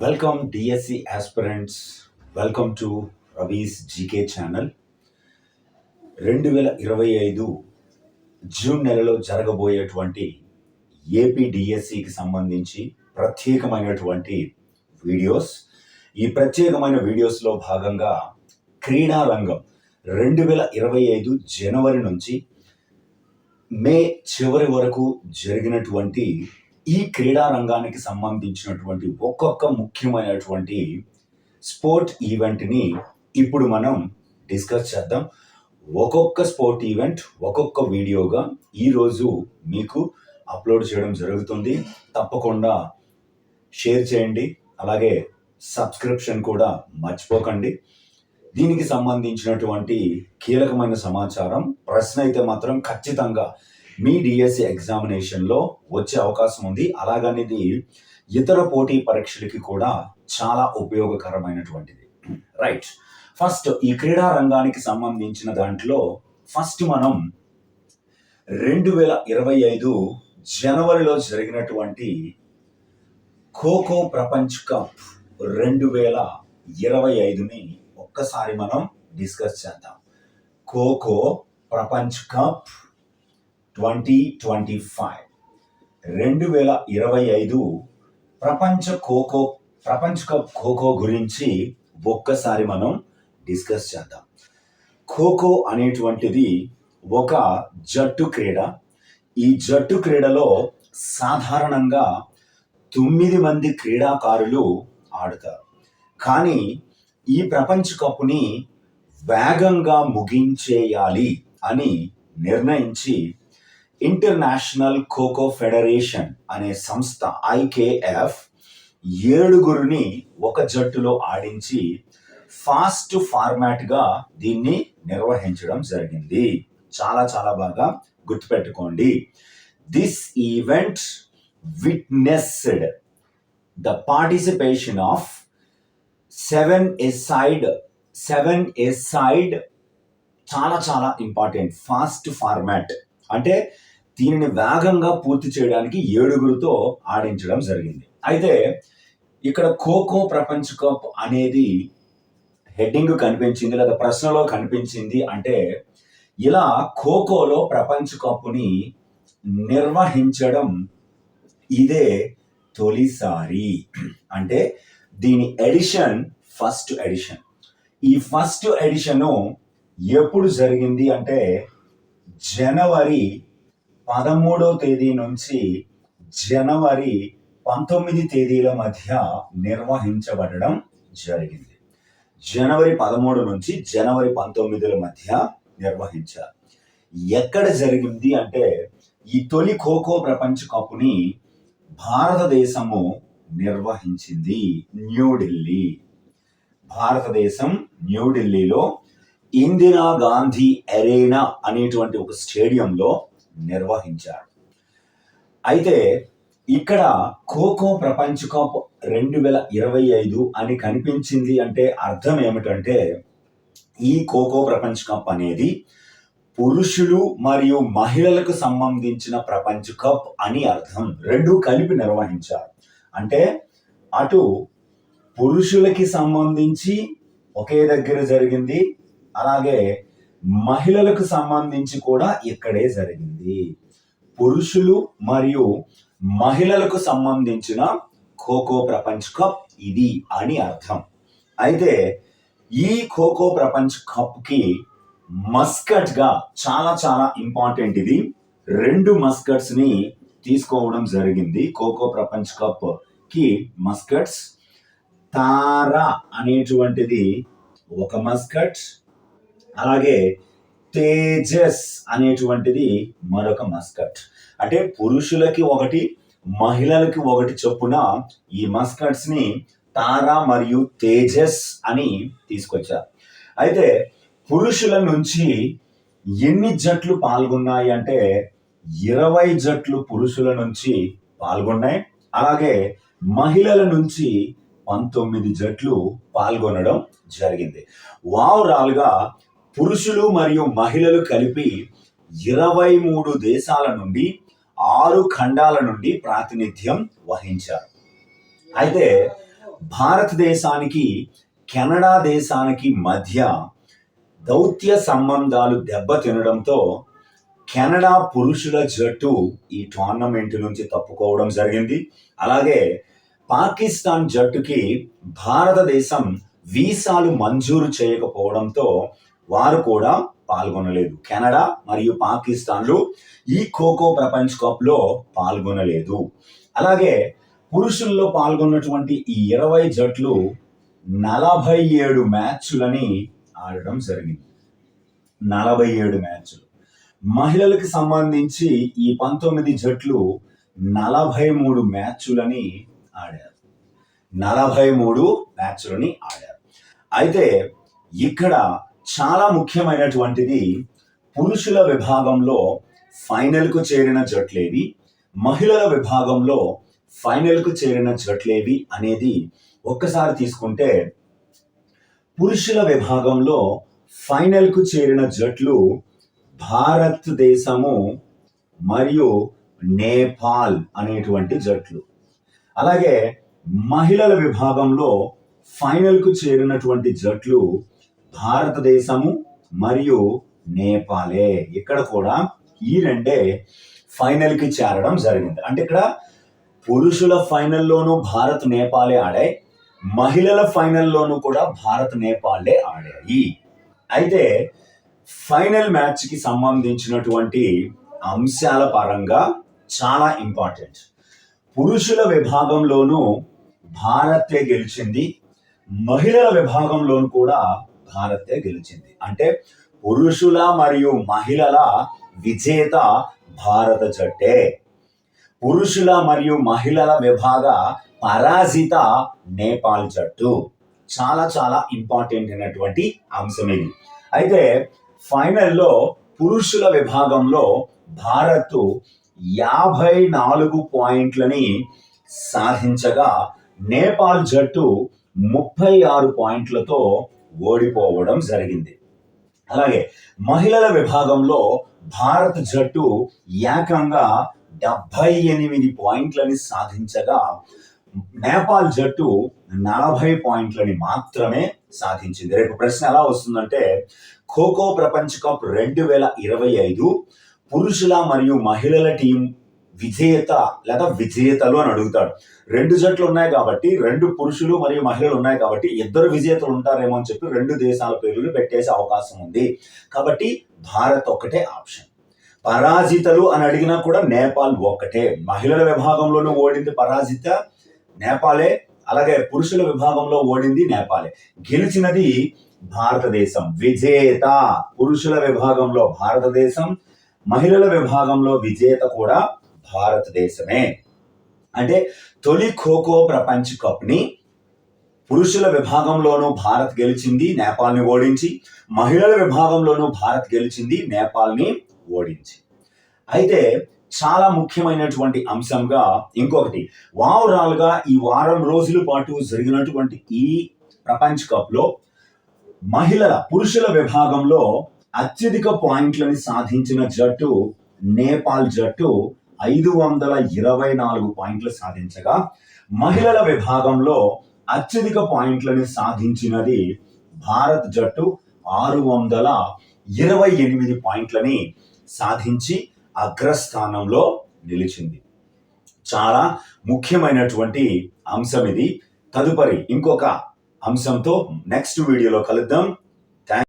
Welcome DSC aspirants welcome to Ravi's GK channel రెండు వేల ఇరవై ఐదు జూన్ నెలలో జరగబోయేటువంటి ఏపీ డిఎస్సికి సంబంధించి ప్రత్యేకమైనటువంటి వీడియోస్. ఈ ప్రత్యేకమైన వీడియోస్లో భాగంగా క్రీడా రంగం రెండు వేల ఇరవై ఐదు జనవరి నుంచి మే చివరి వరకు జరిగినటువంటి ఈ క్రీడా రంగానికి సంబంధించినటువంటి ఒక్కొక్క ముఖ్యమైనటువంటి స్పోర్ట్ ఈవెంట్ని ఇప్పుడు మనం డిస్కస్ చేద్దాం. ఒక్కొక్క స్పోర్ట్ ఈవెంట్ ఒక్కొక్క వీడియోగా ఈరోజు మీకు అప్లోడ్ చేయడం జరుగుతుంది. తప్పకుండా షేర్ చేయండి. అలాగే సబ్స్క్రిప్షన్ కూడా మర్చిపోకండి. దీనికి సంబంధించినటువంటి కీలకమైన సమాచారం ప్రశ్న అయితే మాత్రం ఖచ్చితంగా మీ డిఎస్సి ఎగ్జామినేషన్లో వచ్చే అవకాశం ఉంది. అలాగని ఇది ఇతర పోటీ పరీక్షలకి కూడా చాలా ఉపయోగకరమైనటువంటిది. రైట్ ఫస్ట్ ఈ క్రీడా రంగానికి సంబంధించిన దాంట్లో ఫస్ట్ మనం రెండు వేల ఇరవై ఐదు జనవరిలో జరిగినటువంటి ఖోఖో ప్రపంచ్ కప్ రెండు వేల ఇరవై ఐదుని ఒక్కసారి మనం డిస్కస్ చేద్దాం. ఖోఖో ప్రపంచ్ కప్ ట్వంటీ ట్వంటీ ఫైవ్. రెండు వేల ఇరవై ఐదు ప్రపంచ ఖోఖో ప్రపంచ కప్ ఖోఖో గురించి ఒక్కసారి మనం డిస్కస్ చేద్దాం. ఖోఖో అనేటువంటిది ఒక జట్టు క్రీడ. ఈ జట్టు క్రీడలో సాధారణంగా తొమ్మిది మంది క్రీడాకారులు ఆడుతారు. కానీ ఈ ప్రపంచ కప్పుని వేగంగా ముగించేయాలి అని నిర్ణయించి ఇంటర్నేషనల్ ఖోఖో ఫెడరేషన్ అనే సంస్థ ఐకేఎఫ్ ఏడుగురిని ఒక జట్టులో ఆడించి ఫాస్ట్ ఫార్మాట్గా దీన్ని నిర్వహించడం జరిగింది. చాలా చాలా బాగా గుర్తుపెట్టుకోండి. This event witnessed the participation of seven a side seven a side చాలా చాలా ఇంపార్టెంట్ ఫాస్ట్ ఫార్మాట్ అంటే దీనిని వేగంగా పూర్తి చేయడానికి ఏడుగురితో ఆడించడం జరిగింది. అయితే ఇక్కడ ఖోఖో ప్రపంచ కప్ అనేది హెడ్డింగ్ కనిపించింది లేదా ప్రశ్నలో కనిపించింది అంటే ఇలా ఖోఖోలో ప్రపంచ కప్పుని నిర్వహించడం ఇదే తొలిసారి. అంటే దీని ఎడిషన్ ఫస్ట్ ఎడిషన్. ఈ ఫస్ట్ ఎడిషను ఎప్పుడు జరిగింది అంటే జనవరి పదమూడో తేదీ నుంచి జనవరి పంతొమ్మిది తేదీల మధ్య నిర్వహించబడడం జరిగింది. జనవరి పదమూడు నుంచి జనవరి పంతొమ్మిదిల మధ్య నిర్వహించారు ఎక్కడ జరిగింది అంటే ఈ తొలి ఖోఖో ప్రపంచ కప్ని భారతదేశము నిర్వహించింది న్యూఢిల్లీ. భారతదేశం న్యూఢిల్లీలో ఇందిరా గాంధీ అరేనా అనేటువంటి ఒక స్టేడియంలో నిర్వహించాడు అయితే ఇక్కడ ఖోఖో ప్రపంచ కప్ రెండు వేల ఇరవై ఐదు అని కనిపించింది అంటే అర్థం ఏమిటంటే ఈ ఖోఖో ప్రపంచ కప్ అనేది పురుషులు మరియు మహిళలకు సంబంధించిన ప్రపంచ కప్ అని అర్థం. రెండు కలిపి నిర్వహించారు. అంటే అటు పురుషులకి సంబంధించి ఒకే దగ్గర జరిగింది అలాగే మహిళలకు సంబంధించి కూడా ఇక్కడే జరిగింది. పురుషులు మరియు మహిళలకు సంబంధించిన ఖోఖో ప్రపంచ కప్ ఇది అని అర్థం. అయితే ఈ ఖోఖో ప్రపంచ కప్కి మస్కట్గా చాలా చాలా ఇంపార్టెంట్ ఇది. రెండు మస్కట్స్ని తీసుకోవడం జరిగింది ఖోఖో ప్రపంచ కప్కి మస్కట్స్. తారా అనేటువంటిది ఒక మస్కట్ అలాగే తేజస్ అనేటువంటిది మరొక మస్కట్. అంటే పురుషులకి ఒకటి మహిళలకి ఒకటి చొప్పున ఈ మస్కట్స్ని తారా మరియు తేజస్ అని తీసుకొచ్చారు అయితే పురుషుల నుంచి ఎన్ని జట్లు పాల్గొన్నాయి అంటే ఇరవై జట్లు పురుషుల నుంచి పాల్గొన్నాయి. అలాగే మహిళల నుంచి పంతొమ్మిది జట్లు పాల్గొనడం జరిగింది. ఓవరాల్గా పురుషులు మరియు మహిళలు కలిపి ఇరవై మూడు దేశాల నుండి ఆరు ఖండాల నుండి ప్రాతినిధ్యం వహించారు. అయితే భారతదేశానికి కెనడా దేశానికి మధ్య దౌత్య సంబంధాలు దెబ్బతినడంతో కెనడా పురుషుల జట్టు ఈ టోర్నమెంట్ నుంచి తప్పుకోవడం జరిగింది. అలాగే పాకిస్తాన్ జట్టుకి భారతదేశం వీసాలు మంజూరు చేయకపోవడంతో వారు కూడా పాల్గొనలేదు. కెనడా మరియు పాకిస్తాన్లు ఈ ఖోఖో ప్రపంచ కప్లో పాల్గొనలేదు. అలాగే పురుషుల్లో పాల్గొన్నటువంటి ఈ ఇరవై జట్లు నలభై ఏడు మ్యాచ్లని ఆడడం జరిగింది. నలభై ఏడు మ్యాచ్లు. మహిళలకు సంబంధించి ఈ పంతొమ్మిది జట్లు నలభై మూడు మ్యాచ్లని ఆడారు. నలభై మూడు మ్యాచ్లని ఆడారు. అయితే ఇక్కడ చాలా ముఖ్యమైనటువంటిది పురుషుల విభాగంలో ఫైనల్కు చేరిన జట్లేవి మహిళల విభాగంలో ఫైనల్కు చేరిన జట్లేవి అనేది ఒక్కసారి తీసుకుంటే పురుషుల విభాగంలో ఫైనల్కు చేరిన జట్లు భారతదేశము మరియు నేపాల్ అనేటువంటి జట్లు. అలాగే మహిళల విభాగంలో ఫైనల్కు చేరినటువంటి జట్లు భారతదేశము మరియు నేపాలే. ఇక్కడ కూడా ఈ రెండే ఫైనల్కి చేరడం జరిగింది. అంటే ఇక్కడ పురుషుల ఫైనల్లోనూ భారత్ నేపాలే ఆడాయి. మహిళల ఫైనల్లోనూ కూడా భారత్ నేపాలే ఆడాయి. అయితే ఫైనల్ మ్యాచ్కి సంబంధించినటువంటి అంశాల పరంగా చాలా ఇంపార్టెంట్. పురుషుల విభాగంలోనూ భారతే గెలిచింది. మహిళల విభాగంలోనూ కూడా భారతే గెలిచింది. అంటే పురుషుల మరియు మహిళల విజేత భారత జట్టే. పురుషుల మరియు మహిళల విభాగ పరాజిత నేపాల్ జట్టు. చాలా చాలా ఇంపార్టెంట్ అయినటువంటి అంశం ఇది. అయితే ఫైనల్లో పురుషుల విభాగంలో భారత్ యాభై నాలుగు పాయింట్లని సాధించగా నేపాల్ జట్టు ముప్పై ఆరు పాయింట్లతో ఓడిపోవడం జరిగింది. అలాగే మహిళల విభాగంలో భారత్ జట్టు ఏకంగా డెబ్బై ఎనిమిది పాయింట్లని సాధించగా నేపాల్ జట్టు నలభై పాయింట్లని మాత్రమే సాధించింది. రేపు ప్రశ్న ఎలా వస్తుందంటే ఖోఖో ప్రపంచ కప్ రెండు వేల ఇరవై ఐదు పురుషుల మరియు మహిళల టీం విధేయత లేదా విజేతలు అని అడుగుతాడు. రెండు జట్లు ఉన్నాయి కాబట్టి రెండు పురుషులు మరియు మహిళలు ఉన్నాయి కాబట్టి ఇద్దరు విజేతలు ఉంటారేమో అని చెప్పి రెండు దేశాల పేర్లు పెట్టేసే అవకాశం ఉంది. కాబట్టి భారత్ ఒక్కటే ఆప్షన్. పరాజితలు అని అడిగినా కూడా నేపాల్ ఒక్కటే. మహిళల విభాగంలోనూ ఓడింది పరాజిత నేపాలే అలాగే పురుషుల విభాగంలో ఓడింది నేపాలే. గెలిచినది భారతదేశం. విజేత పురుషుల విభాగంలో భారతదేశం మహిళల విభాగంలో విజేత కూడా భారతదేశమే. అంటే తొలి ఖోఖో ప్రపంచ కప్ని పురుషుల విభాగంలోనూ భారత్ గెలిచింది నేపాల్ని ఓడించి మహిళల విభాగంలోనూ భారత్ గెలిచింది నేపాల్ని ఓడించి. అయితే చాలా ముఖ్యమైనటువంటి అంశంగా ఇంకొకటి ఓవరాల్ ఈ వారం రోజుల పాటు జరిగినటువంటి ఈ ప్రపంచ కప్లో మహిళల పురుషుల విభాగంలో అత్యధిక పాయింట్లని సాధించిన జట్టు నేపాల్ జట్టు ఐదు వందల ఇరవై నాలుగు పాయింట్లు సాధించగా మహిళల విభాగంలో అత్యధిక పాయింట్లని సాధించినది భారత్ జట్టు ఆరు వందల ఇరవై ఎనిమిది పాయింట్లని సాధించి అగ్రస్థానంలో నిలిచింది. చాలా ముఖ్యమైనటువంటి అంశం ఇది. తదుపరి ఇంకొక అంశంతో నెక్స్ట్ వీడియోలో కలుద్దాం.